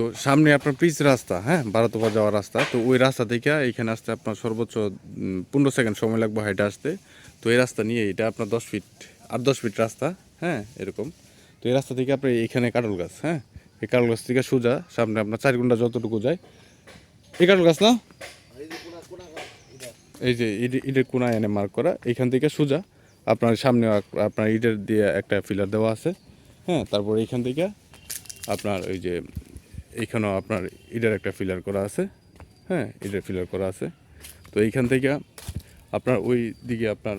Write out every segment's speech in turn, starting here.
তো সামনে আপনার পিচ রাস্তা হ্যাঁ? বারোতপা যাওয়ার রাস্তা। তো ওই রাস্তা থেকে এখানে আসতে আপনার সর্বোচ্চ পনেরো সেকেন্ড সময় লাগবে হাইটে আসতে। তো এই রাস্তা নিয়ে এটা আপনার দশ ফিট আট দশ ফিট রাস্তা হ্যাঁ? এরকম। তো এই রাস্তা থেকে আপনি এখানে কাটল গাছ হ্যাঁ? এই কাটল গাছ থেকে সোজা সামনে আপনার চার ঘণ্টা যতটুকু যায়। এই কাটল গাছ না? এই যে ইট- ইটের কোনায় এনে মার্ক করা। এখান থেকে সোজা আপনার সামনে আপনার ইটের দিয়ে একটা ফিলার দেওয়া আছে হ্যাঁ? তারপর এইখান থেকে আপনার ওই যে এইখানেও আপনার ইটের একটা ফিলার করা আছে। হ্যাঁ ইটের ফিলার করা আছে। তো এইখান থেকে আপনার ওই দিকে আপনার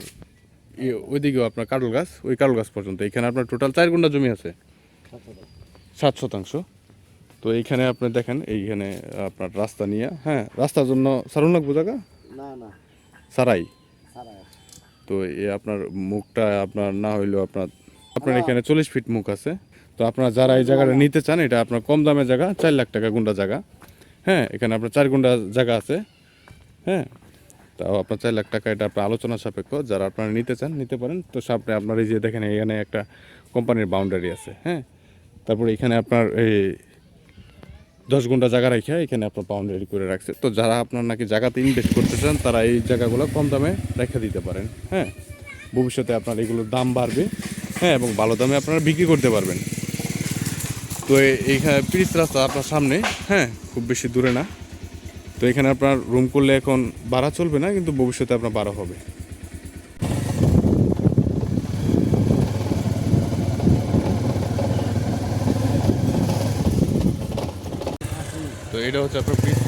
ইয়ে, ওই দিকেও আপনার কাটল গাছ ওই কাটল গাছ পর্যন্ত। এখানে আপনার টোটাল চার গুন্ডা জমি আছে। সাত শতাংশ। তো এইখানে আপনি দেখেন এইখানে আপনার রাস্তা নিয়ে হ্যাঁ রাস্তার জন্য সারুন লাগবো জায়গা না না। সারাই? তো এ আপনার মুখটা আপনার না হইলেও আপনার আপনার এখানে চল্লিশ ফিট মুখ আছে। তো আপনারা যারা এই জায়গাটা নিতে চান এটা আপনার কম দামের জায়গা চার লাখ টাকা গুন্ডা জায়গা। হ্যাঁ এখানে আপনার চার গুন্ডা জায়গা আছে। হ্যাঁ তাও আপনার চার লাখ টাকা এটা আপনার আলোচনা সাপেক্ষ। যারা আপনারা নিতে চান নিতে পারেন। তো সামনে আপনার এই যে দেখেন এখানে একটা কোম্পানির বাউন্ডারি আছে। হ্যাঁ তারপরে এখানে আপনার এই দশ ঘণ্টা জায়গা রেখে এখানে আপনার বাউন্ডারি করে রাখছে। তো যারা আপনার নাকি জায়গাতে ইনভেস্ট করতে চান তারা এই জায়গাগুলো কম দামে রেখে দিতে পারেন। হ্যাঁ ভবিষ্যতে আপনার এগুলোর দাম বাড়বে। হ্যাঁ এবং ভালো দামে আপনারা বিক্রি করতে পারবেন। তো এইখানে পিরিচ রাস্তা আপনার সামনে হ্যাঁ খুব বেশি দূরে না। তো এখানে আপনার রুম করলে এখন ভাড়া চলবে না, কিন্তু ভবিষ্যতে আপনার ভাড়া হবে। তো এটা হচ্ছে আপনার পিরিচ